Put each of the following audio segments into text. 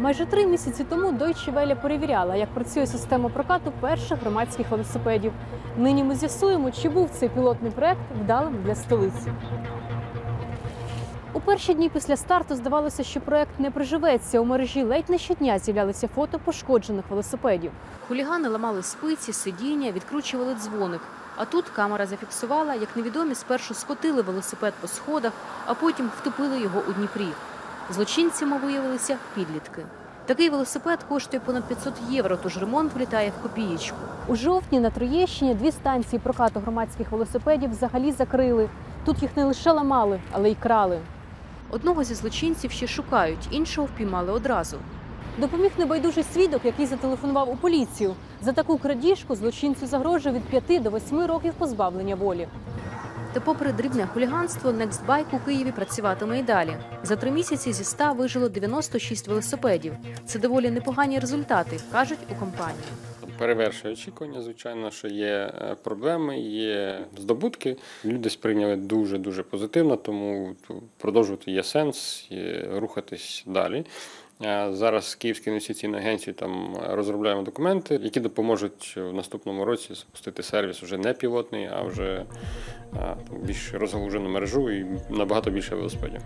Майже три місяці тому Deutsche Welle перевіряла, як працює система прокату перших громадських велосипедів. Нині ми з'ясуємо, чи був цей пілотний проект вдалим для столиці. У перші дні після старту здавалося, що проект не приживеться. У мережі ледь не щодня з'являлися фото пошкоджених велосипедів. Хулігани ламали спиці, сидіння, відкручували дзвоник. А тут камера зафіксувала, як невідомі спершу скотили велосипед по сходах, а потім втопили його у Дніпрі. Злочинцями виявилися підлітки. Такий велосипед коштує понад 500 євро, тож ремонт влітає в копієчку. У жовтні на Троєщині дві станції прокату громадських велосипедів взагалі закрили. Тут їх не лише ламали, але й крали. Одного зі злочинців ще шукають, іншого впіймали одразу. Допоміг небайдужий свідок, який зателефонував у поліцію. За таку крадіжку злочинцю загрожує від 5 до 8 років позбавлення волі. Та попри дрібне хуліганство, Nextbike у Києві працюватиме і далі. За три місяці зі 100 вижило 96 велосипедів. Це доволі непогані результати, кажуть у компанії. Перевершує очікування, звичайно, що є е, проблеми, є здобутки. Люди сприйняли дуже дуже позитивно, тому продовжувати є сенс рухатись далі. Е, Зараз Київська інвестиційна агенція там розробляємо документи, які допоможуть в наступному році запустити сервіс вже не пілотний, а вже е, більш розгалужену мережу і набагато більше велосипедів.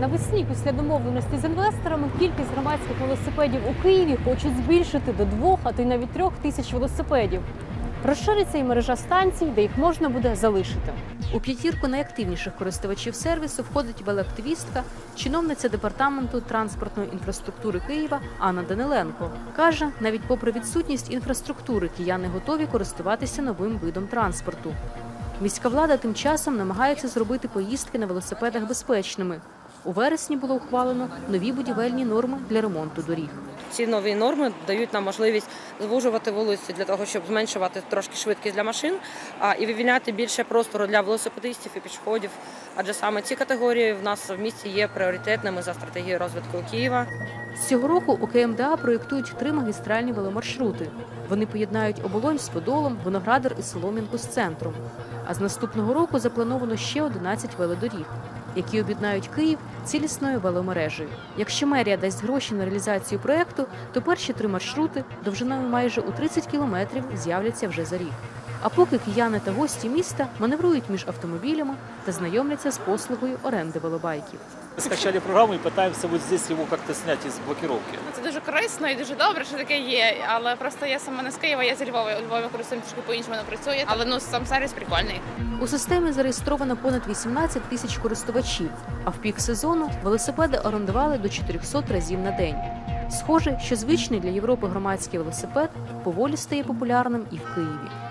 Навесні після домовленості з інвесторами кількість громадських велосипедів у Києві хочуть збільшити до двох, а то й навіть трьох тисяч велосипедів. Розшириться і мережа станцій, де їх можна буде залишити. У п'ятірку найактивніших користувачів сервісу входить велоактивістка, чиновниця департаменту транспортної інфраструктури Києва Анна Даниленко. Каже, навіть попри відсутність інфраструктури, кияни готові користуватися новим видом транспорту. Міська влада тим часом намагається зробити поїздки на велосипедах безпечними. У вересні було ухвалено нові будівельні норми для ремонту доріг. Ці нові норми дають нам можливість звужувати вулиці для того, щоб зменшувати трошки швидкість для машин а, і вивільняти більше простору для велосипедистів і пішоходів. Адже саме ці категорії в нас в місті є пріоритетними за стратегією розвитку Києва. З цього року у КМДА проєктують три магістральні веломаршрути. Вони поєднають оболонь з Подолом, Виноградар і Солом'янку з центром. А з наступного року заплановано ще 11 велодоріг, які об'єднають Київ цілісною веломережею. Якщо мерія дасть гроші на реалізацію проекту, то перші три маршрути довжиною майже у 30 кілометрів з'являться вже за рік. А поки кияни та гості міста маневрують між автомобілями та знайомляться з послугою оренди велобайків. Скачали программу и пытаемся вот здесь его как-то снять из блокировки. Це дуже корисно і дуже добре, що таке є. Але просто я сама не з Києва, я зі Львова. У Львові користуємося трішки по-іншому не працює. Але ну сам сервіс прикольний. У системі зареєстровано понад 18 тисяч користувачів, а в пік сезону велосипеди орендували до 400 разів на день. Схоже, що звичний для Європи громадський велосипед поволі стає популярним і в Києві.